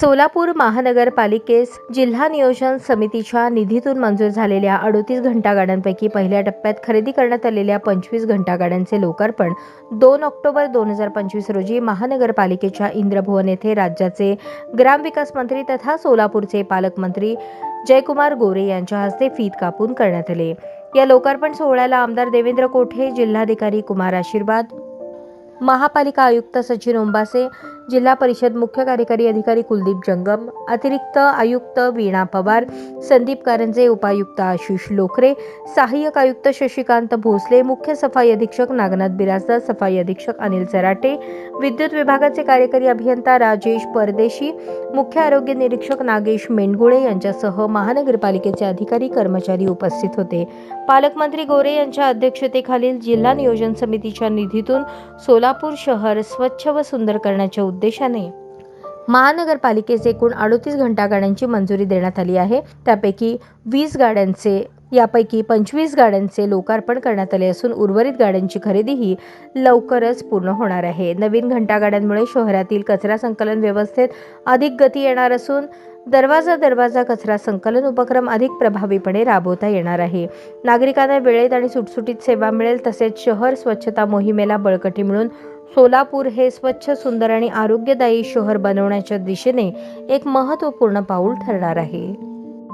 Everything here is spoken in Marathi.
सोलापूर महानगरपालिकेस जिल्हा नियोजन समितीच्या निधीतून मंजूर झालेल्या अडोतीस घंटागाड्यांपैकी पहिल्या टप्प्यात खरेदी करण्यात आलेल्या पंचवीस घंटागाड्यांचे लोकार्पण दोन ऑक्टोबर दोन हजार पंचवीस रोजी महानगरपालिकेच्या इंद्रभुवन येथे राज्याचे ग्रामविकास मंत्री तथा सोलापूरचे पालकमंत्री जयकुमार गोरे यांच्या हस्ते फीत कापून करण्यात आले. या लोकार्पण सोहळ्याला आमदार देवेंद्र कोठे जिल्हाधिकारी कुमार आशीर्वाद महापालिका आयुक्त सचिन ओंबासे जिल्हा परिषद मुख्य कार्यकारी अधिकारी कुलदीप जंगम अतिरिक्त आयुक्त वीणा पवार संदीप कारंजे उपायुक्त आशिष लोखरे सहाय्यक आयुक्त शशिकांत भोसले मुख्य सफाई अधीक्षक नागनाथ बिराजदार सफाई अधीक्षक अनिल सराटे विद्युत विभागाचे कार्यकारी अभियंता राजेश परदेशी मुख्य आरोग्य निरीक्षक नागेश मेंढगुळे यांच्यासह महानगरपालिकेचे अधिकारी कर्मचारी उपस्थित होते. पालकमंत्री गोरे यांच्या अध्यक्षतेखालील जिल्हा नियोजन समितीच्या निधीतून सोलापूर शहर स्वच्छ व सुंदर करण्याच्या उद्देशाने. महानगरपालिकेस एकूण अडोतीस घंटागाड्यांची मंजुरी देण्यात आली आहे. त्यापैकी वीस गाड्यांचे यापैकी पंचवीस गाड्यांचे लोकार्पण करण्यात आले असून उर्वरित गाड्यांची खरेदीही लवकरच पूर्ण होणार आहे. नवीन घंटागाड्यांमुळे शहरातील कचरा संकलन व्यवस्थेत अधिक गती येणार असून दरवाजा दरवाजा कचरा संकलन उपक्रम अधिक प्रभावीपणे राबवता येणार आहे. नागरिकांना वेळेत आणि सुटसुटीत सेवा मिळेल तसेच शहर स्वच्छता मोहिमेला बळकटी मिळून सोलापूर हे स्वच्छ सुंदर आणि आरोग्यदायी शहर बनवण्याच्या दिशेने एक महत्त्वपूर्ण पाऊल ठरणार आहे.